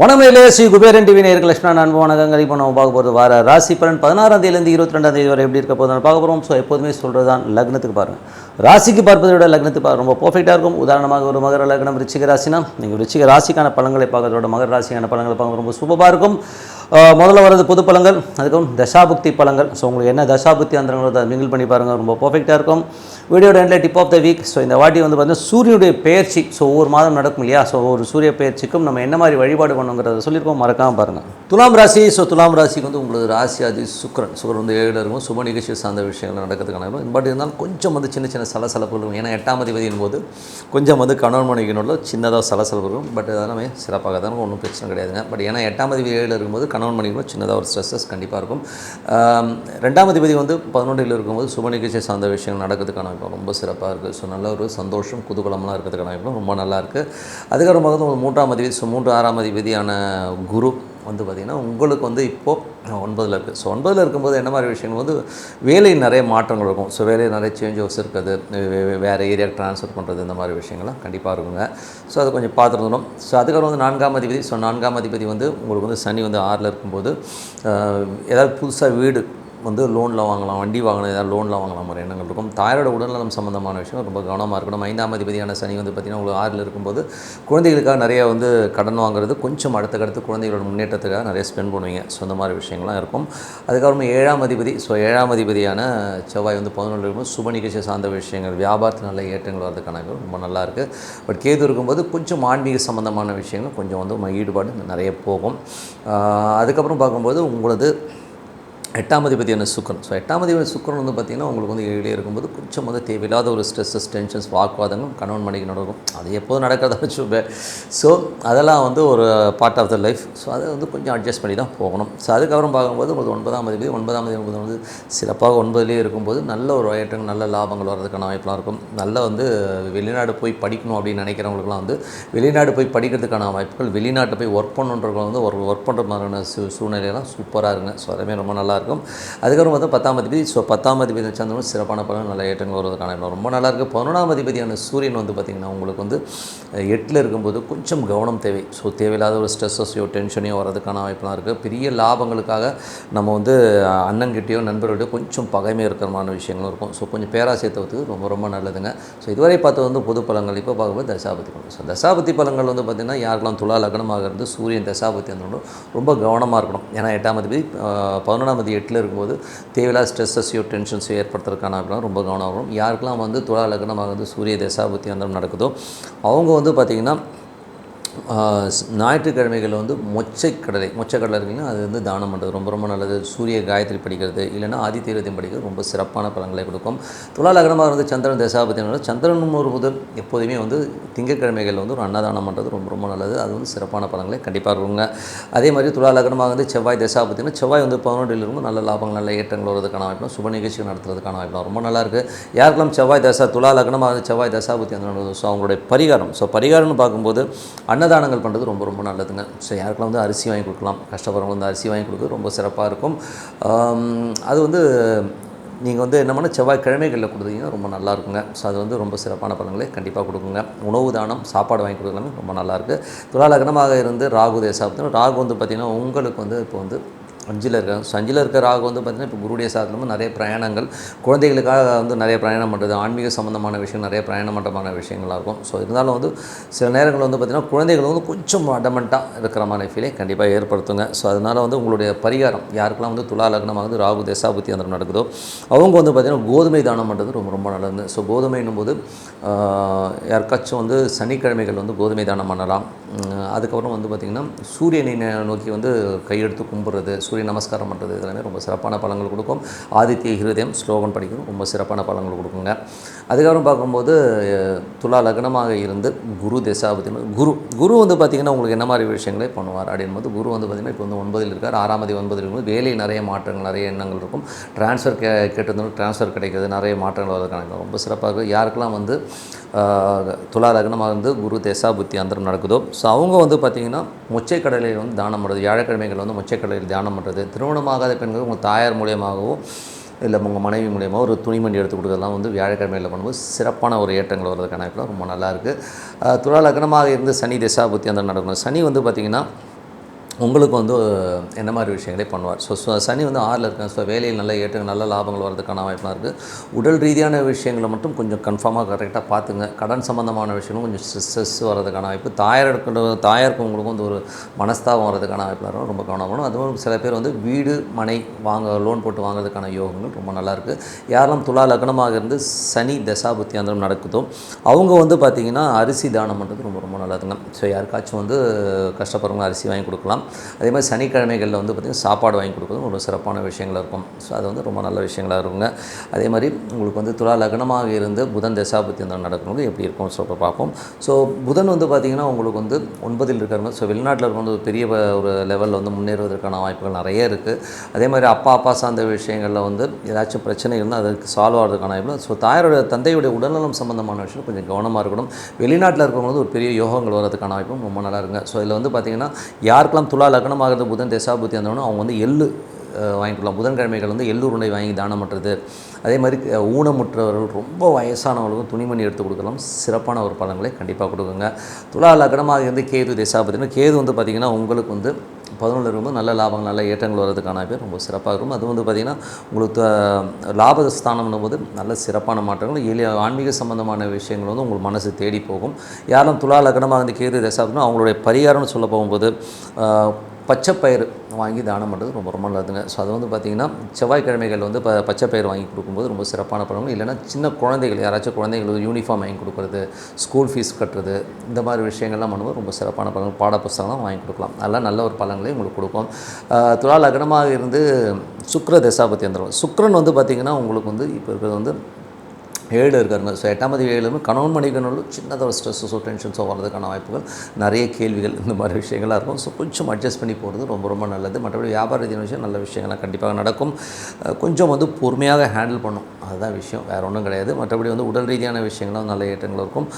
வணமையிலே Sri Kuberan TV நேர்கள் லட்சுமணா நான் வணக்கங்கள் இப்போ நம்ம பார்க்க போகிறது வார ராசி பலன். பதினாறாம் தேதியிலேருந்து இருபத்தி ரெண்டாம் தேதி வரை எப்படி இருக்க போதும் பார்க்க போகிறோம். ஸோ எப்போதுமே சொல்கிறது தான் லக்னத்துக்கு பாருங்கள் ராசிக்கு பார்ப்பதை விட லக்னத்துக்கு பார்க்க ரொம்ப பர்ஃபெக்டாக இருக்கும். உதாரணமாக ஒரு மகர லக்னம் ரிச்சிக ராசினா நீங்கள் ரிச்சிக ராசிக்கான பழங்களை பார்க்கறதோட மகர ராசிக்கான பழங்களை பார்க்க ரொம்ப சூப்பராக இருக்கும். முதல்ல வரது பொது பலங்கள் அதுக்கப்புறம் தசாபுக்தி பழங்கள். ஸோ உங்களுக்கு என்ன தசாபுக்தி அந்தங்களோ மிங்கில் மிங்கிள் பண்ணி பாருங்கள் ரொம்ப பர்ஃபெக்டாக இருக்கும். வீடியோட எண்டில் tip of the week so இந்த வாட்டி வந்து பார்த்தீங்கன்னா சூரியனுடைய பெயர்ச்சி ஸோ ஒவ்வொரு மாதம் நடக்கும் இல்லையா? ஸோ ஒரு சூரிய பெயர்ச்சிக்கும் நம்ம என்ன மாதிரி வழிபாடு பண்ணுங்கிறத சொல்லியிருக்கோம் மறக்காமல் பாருங்கள் துலாம் ராசி ஸோ துலாம் ராசிக்கு வந்து உங்களுக்கு ராசி ஆதி சுக்கரன். சுக்கரன் வந்து ஏழில் இருக்கும். சுப நிகழ்ச்சி சார்ந்த விஷயங்கள் நடக்கிறதுக்கான பட் இருந்தாலும் கொஞ்சம் வந்து சின்ன சின்ன சலசலப்புகள் இருக்கும். ஏன்னா எட்டாம் அதிபதியின் போது கொஞ்சம் வந்து கணவன் மனைவியினுள்ள சின்னதாக சலசலப்பு இருக்கும். பட் அதெல்லாமே சிறப்பாக தான் ஒன்றும் பிரச்சனை கிடையாதுங்க. பட் ஏன்னா எட்டாம் அதிபதி ஏழில் இருக்கும்போது கணவன் மனைவிக்கும் சின்னதாக ஒரு ஸ்ட்ரெஸ்ஸஸ் கண்டிப்பாக இருக்கும். ரெண்டாம் அதிபதி வந்து பதினொன்றில் இருக்கும்போது சுப நிகழ்ச்சி சார்ந்த விஷயங்கள் நடக்கிறதுக்கான வாய்ப்பு ரொம்ப சிறப்பாக இருக்குது ஸோ நல்ல ஒரு சந்தோஷம் குதூகலம்லாம் இருக்கிறதுக்கான வாய்ப்பு ரொம்ப நல்லா இருக்குது அதுக்கப்புறம் மூன்றாம் அதிபதி ஸோ மூன்று ஆறாம் அதிபதியான குரு வந்து பார்த்திங்கன்னா உங்களுக்கு வந்து இப்போது ஒன்பதில் இருக்குது ஸோ ஒன்பதில் இருக்கும்போது என்ன மாதிரி விஷயங்கள்? வந்து வேலை நிறைய மாற்றங்கள் இருக்கும். ஸோ வேலையில் நிறைய சேஞ்சஸ் இருக்குது வே- வேறு ஏரியாவுக்கு ட்ரான்ஸ்ஃபர் பண்ணுறது இந்த மாதிரி விஷயங்கள்லாம் கண்டிப்பாக இருக்குங்க. ஸோ அதை கொஞ்சம் பார்த்துருந்தோம் ஸோ அதுக்கப்புறம் வந்து நான்காம் அதிபதி. ஸோ நான்காம் அதிபதி வந்து உங்களுக்கு வந்து சனி வந்து ஆறில் இருக்கும்போது ஏதாவது புதுசாக வீடு வந்து லோனில் வாங்கலாம் வண்டி வாங்கலாம் ஏதாவது லோனில் வாங்கலாம் ஒரு எண்ணங்கள் இருக்கும். தாயோட உடல்நலம் சம்மந்தமான விஷயம் ரொம்ப கவனமாக இருக்கணும். ஐந்தாம் அதிபதியான சனி வந்து பார்த்திங்கன்னா உங்களுக்கு ஆறில் இருக்கும்போது குழந்தைகளுக்காக நிறைய வந்து கடன் வாங்குறது கொஞ்சம் அடுத்தக்கடுத்து குழந்தைகளோட முன்னேற்றத்துக்காக நிறைய ஸ்பெண்ட் பண்ணுவீங்க. ஸோ அந்த மாதிரி விஷயங்கள்லாம் இருக்கும். அதுக்கப்புறமா ஏழாம் அதிபதி ஸோ ஏழாம் அதிபதியான செவ்வாய் வந்து பதினொன்று இருக்கும்போது சுப நிகழ்ச்சி சார்ந்த விஷயங்கள் வியாபாரத்தில் நல்ல ஏற்றங்கள் வரதுக்கான ரொம்ப நல்லா இருக்குது பட் கேது இருக்கும்போது கொஞ்சம் ஆன்மீக சம்மந்தமான விஷயங்கள் கொஞ்சம் வந்து ஈடுபாடு நிறைய போகும். அதுக்கப்புறம் பார்க்கும்போது உங்களது எட்டாம் அதிபதியான சுக்கரன். ஸோ எட்டாம் அதிபதி சுக்கரன் வந்து பார்த்திங்கன்னா உங்களுக்கு வந்து ஏழிலே இருக்கும்போது கொஞ்சம் வந்து தேவையில்லாத ஒரு ஸ்ட்ரெஸ்ஸஸ் டென்ஷன்ஸ் வாக்குவாதங்கள் கணவன் மனைவி நடக்கும். அது எப்போதும் நடக்கிறதா வச்சுப்பேன் ஸோ அதெல்லாம் வந்து ஒரு part of the life so அதை வந்து கொஞ்சம் அட்ஜஸ்ட் பண்ணி தான் போகணும். ஸோ அதுக்கப்புறம் பார்க்கும்போது உங்களுக்கு ஒன்பதாம் அதிபதி ஒன்பதாம் அதிபதி வந்து சிறப்பாக ஒன்பதுலேயே இருக்கும்போது நல்ல ஒரு ஏற்றங்கள் நல்ல லாபங்கள் வர்றதுக்கான வாய்ப்பெலாம் இருக்கும். நல்ல வந்து வெளிநாடு போய் படிக்கணும் அப்படின்னு நினைக்கிறவங்களுக்குலாம் வந்து வெளிநாடு போய் படிக்கிறதுக்கான வாய்ப்புகள் வெளிநாட்டு போய் ஒர்க் பண்ணுன்றவங்க வந்து ஒரு ஒர்க் பண்ணுற மாதிரியான சூ சூழ்நிலையெல்லாம் சூப்பராக இருக்குங்க. ஸோ அதுவுமே ரொம்ப நல்லா நல்லாயிருக்கும் அதுக்கப்புறம் வந்து பத்தாம் அதிபதி ஸோ பத்தாம் அதிபதி சந்திரனும் சிறப்பான பலன் நல்ல ஏற்றங்கள் வருவதற்கான ரொம்ப நல்லா பதினொன்றாம் அதிபதியான சூரியன் வந்து பார்த்திங்கன்னா உங்களுக்கு வந்து எட்டில் இருக்கும்போது கொஞ்சம் கவனம் தேவை. ஸோ தேவையில்லாத ஒரு ஸ்ட்ரெஸ்ஸஸையோ டென்ஷனையோ வரதுக்கான வாய்ப்புலாம் இருக்குது பெரிய லாபங்களுக்காக நம்ம வந்து அண்ணன்கிட்டயோ நண்பர்கள்டையோ கொஞ்சம் பகைமை இருக்கிறமான விஷயங்களும் இருக்கும். ஸோ கொஞ்சம் பேராசையை தவிர்த்து ரொம்ப ரொம்ப நல்லதுங்க. ஸோ இதுவரை பார்த்தது வந்து பொது பலங்கள் இப்போ பார்க்கும்போது தசாபதி பலன் ஸோ தசாபதி பலங்கள் வந்து பார்த்திங்கன்னா யாருக்கெல்லாம் துலா லக்னமாக இருந்து சூரியன் தசாபதி அந்த ரொம்ப கவனமாக இருக்கணும். ஏன்னா எட்டாம் அதிபதி பதினொன்றாம் அதிபதி எட்டில் இருக்கும்போது தேவையில்லாத ஸ்ட்ரெஸ்ஸையோ டென்ஷன்ஸையோ ஏற்படுத்துறதுக்கான ரொம்ப கவனம் வரும் யாருக்கெல்லாம் வந்து துளா லக்னமாக வந்து சூரிய தசாபுத்தி அந்த நடக்குதோ அவங்க வந்து பார்த்திங்கன்னா ஞாயிற்றுக்கிழமைகள் வந்து மொச்சைக்கடலை. மொச்சைக்கடலை இருக்குன்னா அது வந்து தானம் பண்ணுறது ரொம்ப ரொம்ப நல்லது. சூரிய காயத்ரி படிக்கிறது இல்லைனா ஆதித்யத்தையும் படிக்கிறது ரொம்ப சிறப்பான பலன்களை கொடுக்கும். துலா லக்னமாக இருந்து சந்திரன் தசாபத்தினால சந்திரன் ஒரு முதல் எப்போதுமே வந்து திங்கட்கிழமைகள் வந்து ஒரு அன்னதானம் பண்ணுறது ரொம்ப ரொம்ப நல்லது. அது வந்து சிறப்பான பலன்களை கண்டிப்பாக இருக்குங்க அதே மாதிரி துலா லக்னமாக வந்து செவ்வாய் தசாபத்தினா செவ்வாய் வந்து பதினொன்றில் இருக்கும் நல்ல லாபங்கள் நல்ல ஏற்றங்கள் வருவதற்கான வாய்ப்பு சுப நிகழ்ச்சிகள் நடத்துறதுக்கான வாய்ப்பு ரொம்ப நல்லா இருக்குது யாருக்கெல்லாம் செவ்வாய் தசா துலா லக்னமாக வந்து செவ்வாய் தசாபத்தி அந்த ஸோ அவங்களுடைய பரிகாரம். ஸோ பரிகாரம்னு பார்க்கும்போது அன்னதானங்கள் பண்ணுறது ரொம்ப ரொம்ப நல்லதுங்க. ஸோ யாருக்கெல்லாம் வந்து அரிசி வாங்கி கொடுக்கலாம் கஷ்டப்படுறவங்க வந்து அரிசி வாங்கி கொடுக்குறது ரொம்ப சிறப்பாக இருக்கும். அது வந்து நீங்கள் வந்து என்ன பண்ண செவ்வாய்க்கிழமைகளில் கொடுத்தீங்கன்னா ரொம்ப நல்லா இருக்குங்க. ஸோ அது வந்து ரொம்ப சிறப்பான பலன்களை கண்டிப்பாக கொடுக்குங்க. உணவு தானம் சாப்பாடு வாங்கி கொடுக்கலாமே ரொம்ப நல்லாயிருக்கு துலாலக்னமாக இருந்து ராகு தேசாப்தம் ராகு வந்து பார்த்திங்கன்னா உங்களுக்கு வந்து இப்போ வந்து அஞ்சில் இருக்காங்க. ஸோ அஞ்சில் இருக்க ராகு வந்து பார்த்திங்கன்னா இப்போ குருடைய சாதனமும் நிறைய பிரயாணங்கள். குழந்தைகளுக்காக வந்து நிறைய பிரயாணம் பண்ணுறது ஆன்மீக சம்மந்தமான விஷயம் நிறைய பிரயாணம் பண்ணுறமான விஷயங்களாக இருக்கும். ஸோ இருந்தாலும் வந்து சில நேரங்கள் வந்து பார்த்திங்கன்னா குழந்தைகள் வந்து கொஞ்சம் அடமெண்ட்டாக இருக்கிற மாதிரி ஃபீலை கண்டிப்பாக ஏற்படுத்துங்க. ஸோ அதனால் வந்து உங்களுடைய பரிகாரம் யாருக்கெல்லாம் வந்து துலா லக்னமாகுது வந்து ராகு தசாபுத்தி அந்த நடக்குதோ அவங்க வந்து பார்த்திங்கன்னா கோதுமை தானம் பண்ணுறது ரொம்ப ரொம்ப நல்லது ஸோ கோதுமைன்னும் போது யாருக்காச்சும் வந்து சனிக்கிழமைகள் வந்து கோதுமை தானம் பண்ணலாம். அதுக்கப்புறம் வந்து பார்த்திங்கன்னா சூரியனை நோக்கி வந்து கையெடுத்து கும்பிட்றது சூரிய நமஸ்காரம் பண்ணுறது இதெல்லாமே ரொம்ப சிறப்பான பலன்கள் கொடுக்கும். ஆதித்ய ஹிருதயம் ஸ்லோகன் படிக்கணும் ரொம்ப சிறப்பான பலன்கள் கொடுக்குங்க. அதுக்கப்புறம் பார்க்கும்போது துலா லக்னமாக இருந்து குரு தசாபதினு குரு குரு வந்து பார்த்திங்கன்னா உங்களுக்கு என்ன மாதிரி விஷயங்களே பண்ணுவார் அப்படின்போது குரு வந்து பார்த்திங்கன்னா இப்போ வந்து ஒன்பதில் இருக்கார். ஆறாமதி ஒன்பதில் இருக்கும்போது வேலையில் நிறைய மாற்றங்கள் நிறைய எண்ணங்கள் இருக்கும். ட்ரான்ஸ்ஃபர் கே கேட்டிருந்தாலும் ட்ரான்ஸ்ஃபர் கிடைக்கிறது நிறைய மாற்றங்கள் வரதுக்கான ரொம்ப சிறப்பாக இருக்கும். யாருக்கெல்லாம் வந்து துலா லக்னமாக இருந்து குரு தேசா புத்தி அந்தரம் நடக்குதோ ஸோ அவங்க வந்து பார்த்திங்கன்னா மொச்சைக்கடலையில் வந்து தானம் பண்ணுறது வியாழக்கிழமைகள் வந்து மொச்சைக்கடலையில் தியானம் பண்ணுறது திருமணமாகாத பெண்கள் உங்கள் தாயார் மூலியமாகவோ இல்லை உங்கள் மனைவி மூலியமாக ஒரு துணிமணி எடுத்து கொடுக்குறதுலாம் வந்து வியாழக்கிழமையில் பண்ணும்போது சிறப்பான ஒரு ஏற்றங்கள் வர்றதுக்கான வாய்ப்புலாம் ரொம்ப நல்லாயிருக்கு துலா லக்னமாக இருந்து சனி திசாபுத்தி அந்த நடக்கணும் சனி வந்து பார்த்திங்கன்னா உங்களுக்கு வந்து என்ன மாதிரி விஷயங்களே பண்ணுவார். ஸோ சனி வந்து ஆறில் இருக்காங்க ஸோ வேலையில் நல்ல ஏற்ற நல்ல லாபங்கள் வரதுக்கான வாய்ப்பெலாம் இருக்குது உடல் ரீதியான விஷயங்களை மட்டும் கொஞ்சம் கன்ஃபார்மாக கரெக்டாக பார்த்துங்க. கடன் சம்மந்தமான விஷயங்களும் கொஞ்சம் ஸ்ட்ரெஸ் வரதுக்கான வாய்ப்பு. தாயார் எடுக்கிற தாயாருக்கு உங்களுக்கும் வந்து ஒரு மனஸ்தாபம் வர்றதுக்கான வாய்ப்பு இருக்கும் ரொம்ப கவனமாகணும் அதுவும் சில பேர் வந்து வீடு மனை வாங்க லோன் போட்டு வாங்குறதுக்கான யோகங்கள் ரொம்ப நல்லாயிருக்கு யாரெல்லாம் துலா லக்னமாக இருந்து சனி தசாபுத்தியாந்திரம் நடக்குதோ அவங்க வந்து பார்த்திங்கன்னா அரிசி தானம் பண்ணுறது ரொம்ப ரொம்ப நல்லதுங்க. ஸோ யாருக்காச்சும் வந்து கஷ்டப்படுறவங்க அரிசி வாங்கி கொடுக்கலாம். அதே மாதிரி சனிக்கிழமைகளில் வந்து பார்த்திங்கன்னா சாப்பாடு வாங்கி கொடுக்கறதும் ஒரு சிறப்பான விஷயங்களாக இருக்கும். ஸோ அது வந்து ரொம்ப நல்ல விஷயங்களாக இருக்குங்க. அதே மாதிரி உங்களுக்கு வந்து துலா லக்னமாக இருந்து புதன் தசாபத்தி அந்த நடக்கணும் எப்படி இருக்கும் ஸோ இப்போ பார்ப்போம். ஸோ புதன் வந்து பார்த்திங்கன்னா உங்களுக்கு வந்து ஒன்பதில் இருக்கிறவங்க ஸோ வெளிநாட்டில் இருக்கவங்க ஒரு பெரிய ஒரு லெவலில் வந்து முன்னேறுவதற்கான வாய்ப்புகள் நிறைய இருக்குது அதே மாதிரி அப்பா அப்பா சார்ந்த விஷயங்களில் வந்து ஏதாச்சும் பிரச்சனை இருந்தால் அதுக்கு சால்வ் ஆகிறதுக்கான வாய்ப்பு ஸோ தாயாரோட தந்தையுடைய உடல்நலம் சம்மந்தமான விஷயம் கொஞ்சம் கவனமாக இருக்கணும். வெளிநாட்டில் இருக்கிறவங்க வந்து ஒரு பெரிய யோகங்கள் வர்றதுக்கான வாய்ப்பும் ரொம்ப நல்லா இருங்க ஸோ இதில் வந்து பார்த்திங்கன்னா யாருக்கெல்லாம் துலா லக்னமாகிறது புதன் தசாபுத்தி வந்தவனோ அவங்க வந்து எள்ளு வாங்கிக்கொள்ளலாம் வாங்கிக்கலாம் புதன்கிழமைகள் வந்து எள்ளு உருண்டை வாங்கி தானம் பண்ணுறது அதே மாதிரி ஊனமுற்றவர்கள் ரொம்ப வயசானவர்களுக்கும் துணிமணி எடுத்து கொடுக்கலாம். சிறப்பான ஒரு பலன்களை கண்டிப்பாக கொடுக்குங்க. துலா லக்னமாக இருந்து கேது தசாபத்தினா கேது வந்து பார்த்திங்கன்னா உங்களுக்கு வந்து பதினொன்று இருக்கும்போது நல்ல லாபங்கள் நல்ல ஏற்றங்கள் வர்றதுக்கான பேர் ரொம்ப சிறப்பாக இருக்கும். அது வந்து பார்த்திங்கன்னா உங்களுக்கு லாபஸ்தானம்னும் போது நல்ல சிறப்பான மாற்றங்கள் எளிய ஆன்மீக சம்பந்தமான விஷயங்கள் வந்து உங்கள் மனசு தேடி போகும். யாரும் துலா லக்னமாக இருந்து கேது தசாபத்தினா அவங்களுடைய பரிகாரம்னு சொல்ல போகும்போது பச்சைப்பயிறு வாங்கி தானம் பண்ணுறது ரொம்ப ரொம்ப நல்லதுங்க. ஸோ அது வந்து பார்த்திங்கன்னா செவ்வாய்க்கிழமைகள் வந்து ப பச்சைப்பயிறு வாங்கி கொடுக்கும்போது ரொம்ப சிறப்பான பலன்கள். இல்லைன்னா சின்ன குழந்தைகள் யாராச்சும் குழந்தைங்களுக்கு யூனிஃபார்ம் வாங்கி கொடுக்குறது ஸ்கூல் ஃபீஸ் கட்டுறது இந்த மாதிரி விஷயங்கள்லாம் பண்ணும்போது ரொம்ப சிறப்பான பழங்கள் பாடப்புஸ்தகம்லாம் வாங்கி கொடுக்கலாம். அதெல்லாம் நல்ல ஒரு பழங்களையும் உங்களுக்கு கொடுக்கும். ஆஹ் துலா லக்னமாக இருந்து சுக்கர தசாபத்தி வந்துடும் சுக்கரன் வந்து பார்த்திங்கன்னா உங்களுக்கு வந்து இப்போ இருக்கிறது வந்து ஏழு இருக்காருங்க ஸோ எட்டாம் தேதி ஏழுமே கணவன் மணிக்கணும் சின்னதாக ஒரு ஸ்ட்ரெஸ்ஸோ டென்ஷன்ஸோ வர்றதுக்கான வாய்ப்புகள். நிறைய கேள்விகள் இந்த மாதிரி விஷயங்களாக இருக்கும். ஸோ கொஞ்சம் அட்ஜஸ்ட் பண்ணி போகிறது ரொம்ப ரொம்ப நல்லது. மற்றபடி வியாபார ரீதியான விஷயம் நல்ல விஷயங்கள்லாம் கண்டிப்பாக நடக்கும். கொஞ்சம் வந்து பொறுமையாக ஹேண்டில் பண்ணும் அதுதான் விஷயம். வேறு ஒன்றும் கிடையாது. மற்றபடி வந்து உடல் ரீதியான விஷயங்களும் நல்ல ஏற்றங்கள் இருக்கும்.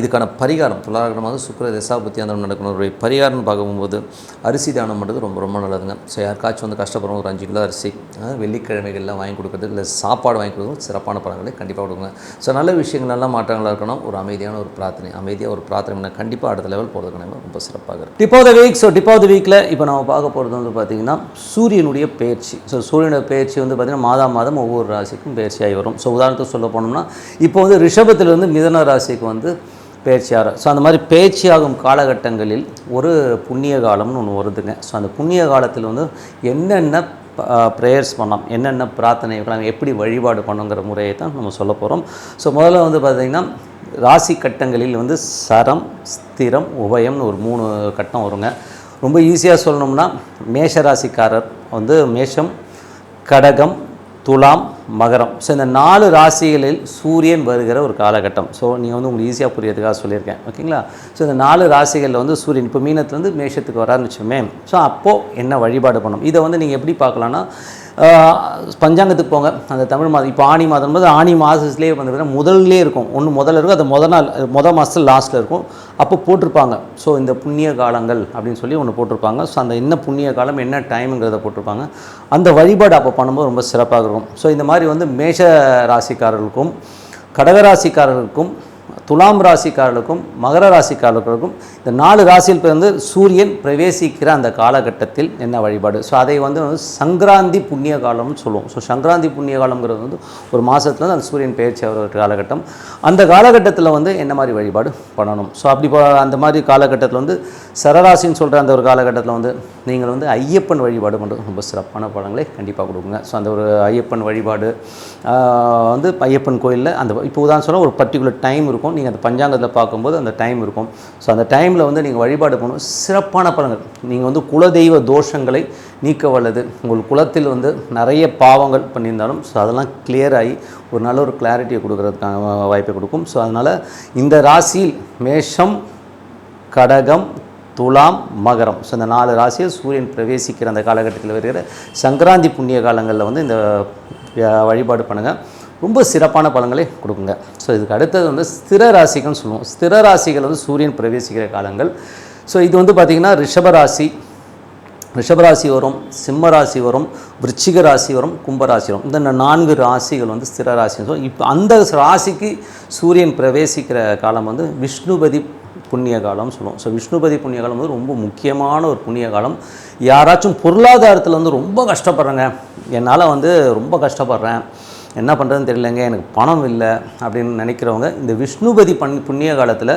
இதுக்கான பரிகாரம் துலாரகமாக சுக்கிர தசாபுத்தி அந்த நடக்கணும் பரிகாரம் பரிகாரம்னு பார்க்கும்போது அரிசி தானம் பண்ணுறது ரொம்ப ரொம்ப நல்லதுங்க. ஸோ யாருக்காச்சும் வந்து கஷ்டப்படுறவங்க ஒரு அஞ்சு கிலோ அரிசி வெள்ளிக்கிழமைகள்லாம் வாங்கி கொடுக்குறது இல்லை சாப்பாடு வாங்கி கொடுக்குறது சிறப்பான படங்களை கண்டிப்பாக கொடுங்க. ஸோ நல்ல விஷயங்கள் நல்லா மாற்றங்களாக இருக்கணும். ஒரு அமைதியான ஒரு பிரார்த்தனை. அமைதியாக ஒரு பிரார்த்தனை கண்டிப்பாக அடுத்த லெவல் போகிறதுக்கு ரொம்ப சிறப்பாக இருக்கும். Tip of the week so tip of the வீக்கில் இப்போ நம்ம பார்க்க போகிறது வந்து பார்த்திங்கன்னா சூரியனுடைய பயிற்சி ஸோ சூரியனுடைய பயிற்சி வந்து பார்த்திங்கன்னா மாதம் மாதம் ஒவ்வொரு ராசிக்கும் பயிற்சியாகி வரும். ஸோ உதாரணத்துக்கு சொல்ல போனோம்னா இப்போ வந்து ரிஷபத்திலிருந்து மிதன ராசிக்கு வந்து பேச்சியார் ஸோ அந்த மாதிரி பேச்சியாகும் காலகட்டங்களில் ஒரு புண்ணிய காலம்னு ஒன்று வருதுங்க. ஸோ அந்த புண்ணிய காலத்தில் வந்து என்னென்ன ப்ரேயர்ஸ் பண்ணலாம் என்னென்ன பிரார்த்தனை வைக்கலாம் எப்படி வழிபாடு பண்ணுங்கிற முறையை தான் நம்ம சொல்ல போகிறோம் ஸோ முதல்ல வந்து பார்த்திங்கன்னா ராசி கட்டங்களில் வந்து சரம் ஸ்திரம் உபயம்னு ஒரு மூணு கட்டம் வருங்க. ரொம்ப ஈஸியாக சொல்லணும்னா மேஷ ராசிக்காரர் வந்து மேஷம் கடகம் துலாம் மகரம். ஸோ இந்த நாலு ராசிகளில் சூரியன் வருகிற ஒரு காலகட்டம். ஸோ நீங்கள் வந்து உங்களுக்கு ஈஸியாக புரியறதுக்காக சொல்லியிருக்கேன். ஓகேங்களா ஸோ இந்த நாலு ராசிகளில் வந்து சூரியன் இப்போ மீனத்துலேருந்து மேஷத்துக்கு வரான்னு வச்சுமே ஸோ அப்போது என்ன வழிபாடு பண்ணணும்? இதை வந்து நீங்கள் எப்படி பார்க்கலான்னா பஞ்சாங்கத்துக்கு போங்க. அந்த தமிழ் மாதம் இப்போ ஆணி மாதம். போது ஆணி மாதத்துலேயே வந்து முதல்லே இருக்கும். ஒன்று முதல்ல இருக்கும் அது முத நாள் முத மாதத்தில் லாஸ்ட்டில் இருக்கும். அப்போ போட்டிருப்பாங்க. ஸோ இந்த புண்ணிய காலங்கள் அப்படின்னு சொல்லி ஒன்று போட்டிருப்பாங்க. ஸோ அந்த என்ன புண்ணிய காலம் என்ன டைமுங்கிறத போட்டிருப்பாங்க. அந்த வழிபாடு அப்போ பண்ணும்போது ரொம்ப சிறப்பாக இருக்கும். ஸோ இந்த மாதிரி வந்து மேஷ ராசிக்காரர்களுக்கும் கடகராசிக்காரர்களுக்கும் துலாம் ராசிக்காரர்களுக்கும் மகர ராசிக்காரர்களுக்கும் இந்த நாலு ராசியில் பிறந்து சூரியன் பிரவேசிக்கிற அந்த காலகட்டத்தில் என்ன வழிபாடு? ஸோ அதை வந்து சங்கராந்தி புண்ணிய காலம்னு சொல்லுவோம். ஸோ சங்கராந்தி புண்ணிய காலம்ங்கிறது வந்து ஒரு மாதத்துல அந்த சூரியன் பயிற்சி ஆகிற காலகட்டம். அந்த காலகட்டத்தில் வந்து என்ன மாதிரி வழிபாடு பண்ணணும்? ஸோ அப்படி அந்த மாதிரி காலகட்டத்தில் வந்து சரராசின்னு சொல்கிற அந்த ஒரு காலகட்டத்தில் வந்து நீங்கள் வந்து ஐயப்பன் வழிபாடு பண்ணுறது ரொம்ப சிறப்பான படங்களை கண்டிப்பாக கொடுக்குங்க. ஸோ அந்த ஒரு ஐயப்பன் வழிபாடு வந்து ஐயப்பன் கோயிலில் அந்த இப்போ உதாரணம் சொன்னால் ஒரு பர்டிகுலர் டைம் இருக்கும். நீங்கள் அந்த பஞ்சாங்கத்தில் பார்க்கும்போது அந்த டைம் இருக்கும். ஸோ அந்த டைமில் வந்து நீங்கள் வழிபாடு பண்ணும் சிறப்பான பலன்கள். நீங்கள் வந்து குலதெய்வ தோஷங்களை நீக்க வல்லது. உங்கள் குலத்தில் வந்து நிறைய பாவங்கள் பண்ணியிருந்தாலும் ஸோ அதெல்லாம் கிளியர் ஆகி ஒரு நல்ல ஒரு கிளாரிட்டியை கொடுக்குறதுக்கான வாய்ப்பை கொடுக்கும். ஸோ அதனால் இந்த ராசியில் மேஷம் கடகம் துலாம் மகரம். ஸோ இந்த நாலு ராசியில் சூரியன் பிரவேசிக்கிற அந்த காலகட்டத்தில் வருகிற சங்கராந்தி புண்ணிய காலங்களில் வந்து இந்த வழிபாடு பண்ணுங்கள் ரொம்ப சிறப்பான பலன்களை கொடுக்குங்க. ஸோ இதுக்கு அடுத்தது வந்து ஸ்திர ராசிகள்னு சொல்லுவோம். ஸ்திர ராசிகள் வந்து சூரியன் பிரவேசிக்கிற காலங்கள். ஸோ இது வந்து பார்த்திங்கன்னா ரிஷபராசி ரிஷபராசி வரும் சிம்ம ராசி வரும் விருச்சிக ராசி வரும் கும்பராசி வரும். இந்த நான்கு ராசிகள் வந்து ஸ்திர ராசி ஸோ இப்போ அந்த ராசிக்கு சூரியன் பிரவேசிக்கிற காலம் வந்து விஷ்ணுபதி புண்ணிய காலம் சொல்லுவோம். ஸோ விஷ்ணுபதி புண்ணிய காலம் வந்து ரொம்ப முக்கியமான ஒரு புண்ணிய காலம். யாராச்சும் பொருளாதாரத்தில் வந்து ரொம்ப கஷ்டப்படுறேங்க. என்னால் வந்து ரொம்ப கஷ்டப்படுறேன். என்ன பண்ணுறதுன்னு தெரியலங்க எனக்கு பணம் இல்லை அப்படின்னு நினைக்கிறவங்க இந்த விஷ்ணுபதி பண் புண்ணிய காலத்தில்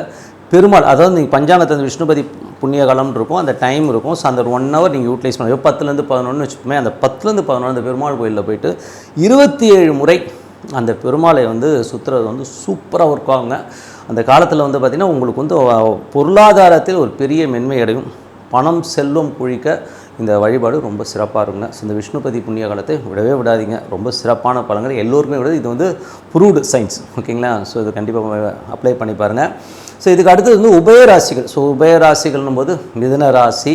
பெருமாள் அதாவது நீங்கள் பஞ்சாங்கத்தில் விஷ்ணுபதி புண்ணிய காலம்னு இருக்கும் அந்த டைம் இருக்கும். ஸோ அந்த ஒன் ஹவர் நீங்கள் யூட்டிலைஸ் பண்ணுவோம் பத்துலேருந்து பதினொன்று வச்சுப்போமே அந்த பத்துலேருந்து பதினொன்று அந்த பெருமாள் கோயிலில் போயிட்டு இருபத்தி ஏழு முறை அந்த பெருமாளை வந்து சுற்றுறது வந்து சூப்பராக ஒர்க் ஆகுங்க. அந்த காலத்தில் வந்து பார்த்திங்கன்னா உங்களுக்கு வந்து பொருளாதாரத்தில் ஒரு பெரிய மென்மை அடையும் பணம் செல்வம் குழிக்க இந்த வழிபாடு ரொம்ப சிறப்பாக இருக்குங்க. ஸோ இந்த விஷ்ணுபதி புண்ணிய காலத்தை விடவே விடாதீங்க. ரொம்ப சிறப்பான பழங்கள் எல்லோருக்குமே விட இது வந்து ப்ரூவ்டு சயின்ஸ் ஓகேங்களா ஸோ இது கண்டிப்பாக அப்ளை பண்ணி பாருங்கள் ஸோ இதுக்கு அடுத்தது வந்து உபயராசிகள் ஸோ உபயராசிகள்னும் போது மிதுன ராசி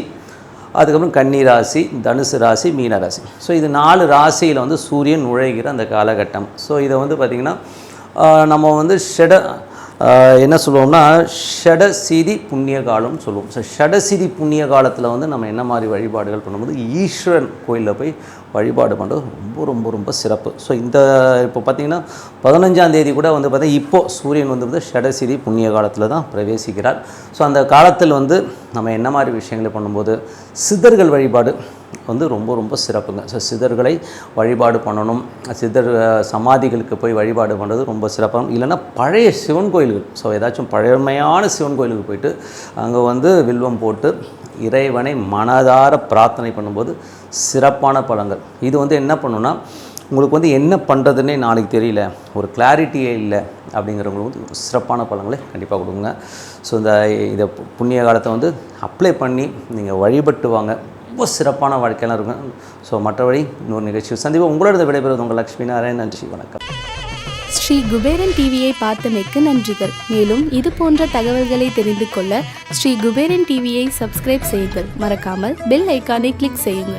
அதுக்கப்புறம் கன்னி ராசி தனுசு ராசி மீன ராசி. ஸோ இது நாலு ராசியில் வந்து சூரியன் நுழைகிற அந்த காலகட்டம். ஸோ இதை வந்து பார்த்திங்கன்னா நம்ம வந்து ஷெட என்ன சொல்லுவோம்னா ஷடசிதி புண்ணிய காலம்னு சொல்லுவோம். ஸோ ஷடசிதி புண்ணிய காலத்தில் வந்து நம்ம என்ன மாதிரி வழிபாடுகள் பண்ணும்போது ஈஸ்வரன் கோயிலில் போய் வழிபாடு பண்ணுறது ரொம்ப ரொம்ப ரொம்ப சிறப்பு. ஸோ இந்த இப்போ பார்த்திங்கன்னா பதினஞ்சாம் தேதி கூட வந்து பார்த்தீங்கன்னா இப்போ சூரியன் வந்து வந்து ஷடசிதி புண்ணிய காலத்தில் தான் பிரவேசிக்கிறார். ஸோ அந்த காலத்தில் வந்து நம்ம என்ன மாதிரி விஷயங்களை பண்ணும்போது சித்தர்கள் வழிபாடு வந்து ரொம்ப ரொம்ப சிறப்புங்க. ஸோ சிதர்களை வழிபாடு பண்ணணும். சிதர் சமாதிகளுக்கு போய் வழிபாடு பண்ணுறது ரொம்ப சிறப்பாகும் இல்லைன்னா பழைய சிவன் கோயில்கள் ஸோ ஏதாச்சும் பழமையான சிவன் கோயிலுக்கு போயிட்டு அங்கே வந்து வில்வம் போட்டு இறைவனை மனதார பிரார்த்தனை பண்ணும்போது சிறப்பான பலன்கள். இது வந்து என்ன பண்ணுன்னா உங்களுக்கு வந்து என்ன பண்ணுறதுன்னே நாளைக்கு தெரியல ஒரு கிளாரிட்டியே இல்லை அப்படிங்கிறவங்களுக்கு வந்து சிறப்பான பலன்களை கண்டிப்பாக கொடுங்க. ஸோ இந்த இதை பு- புண்ணிய காலத்தை வந்து அப்ளை பண்ணி நீங்கள் வழிபட்டு வாங்க. ரொம்ப சிறப்பான வாழ்க்கையெல்லாம் இருக்கும். ஸோ மற்றபடி இன்னொரு நிகழ்ச்சி சந்திப்போம். உங்களோட விடைபெறுவது உங்கள் லக்ஷ்மி நாராயண் நன்றி வணக்கம். ஸ்ரீ குபேரன் டிவியை பார்த்தமைக்கு நன்றிகள். மேலும் இது போன்ற தகவல்களை தெரிந்து கொள்ள ஸ்ரீ குபேரன் டிவியை சப்ஸ்கிரைப் செய்யுங்கள். மறக்காமல் பெல் ஐக்கானை கிளிக் செய்யுங்கள்.